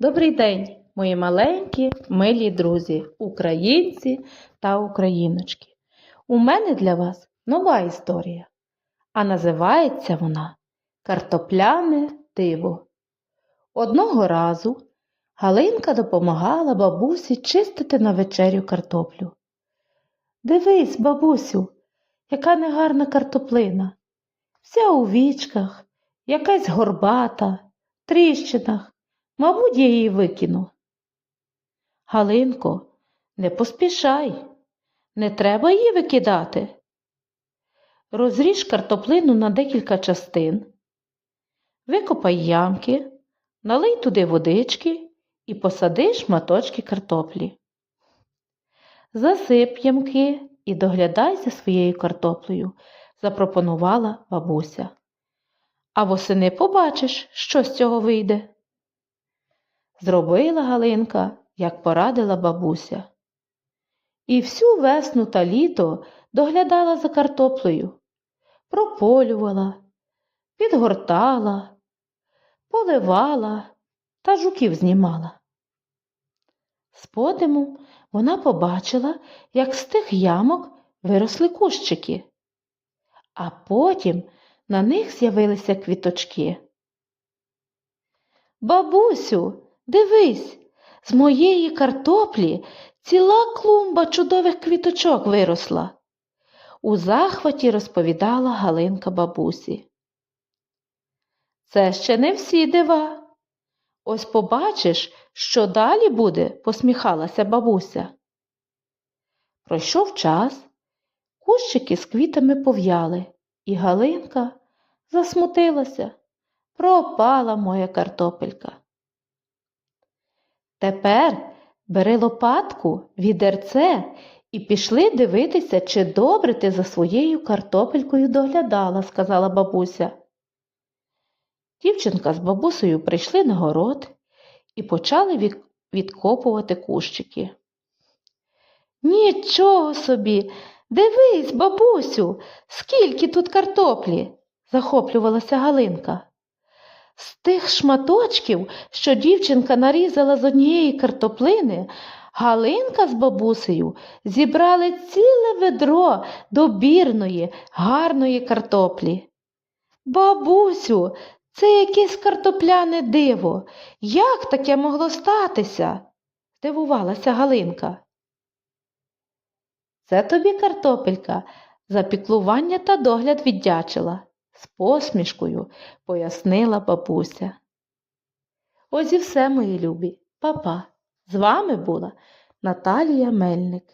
Добрий день, мої маленькі, милі друзі, українці та україночки. У мене для вас нова історія, а називається вона Картопляне диво. Одного разу Галинка допомагала бабусі чистити на вечерю картоплю. Дивись, бабусю, яка негарна картоплина. Вся у вічках, якась горбата, тріщинах. Мабуть, я її викину. Галинко, не поспішай, не треба її викидати. Розріж картоплину на декілька частин, викопай ямки, налий туди водички і посади шматочки картоплі. Засип ямки і доглядай за своєю картоплею, запропонувала бабуся. А восени побачиш, що з цього вийде. Зробила Галинка, як порадила бабуся. І всю весну та літо доглядала за картоплею, прополювала, підгортала, поливала та жуків знімала. З вона побачила, як з тих ямок виросли кущики, а потім на них з'явилися квіточки. Бабусю, дивись, з моєї картоплі ціла клумба чудових квіточок виросла. У захваті розповідала Галинка бабусі. Це ще не всі дива. Ось побачиш, що далі буде, посміхалася бабуся. Пройшов час, кущики з квітами пов'яли, і Галинка засмутилася. Пропала моя картопелька. Тепер бери лопатку, відерце і пішли дивитися, чи добре ти за своєю картопелькою доглядала, сказала бабуся. Дівчинка з бабусею прийшли на город і почали відкопувати кущики. Нічого собі, дивись, бабусю, скільки тут картоплі, захоплювалася Галинка. З тих шматочків, що дівчинка нарізала з однієї картоплини, Галинка з бабусею зібрали ціле ведро добірної, гарної картоплі. Бабусю, це якесь картопляне диво. Як таке могло статися? здивувалася Галинка. Це тобі картопелька, за піклування та догляд віддячила, з посмішкою пояснила бабуся. Ось і все, мої любі, папа. З вами була Наталія Мельник.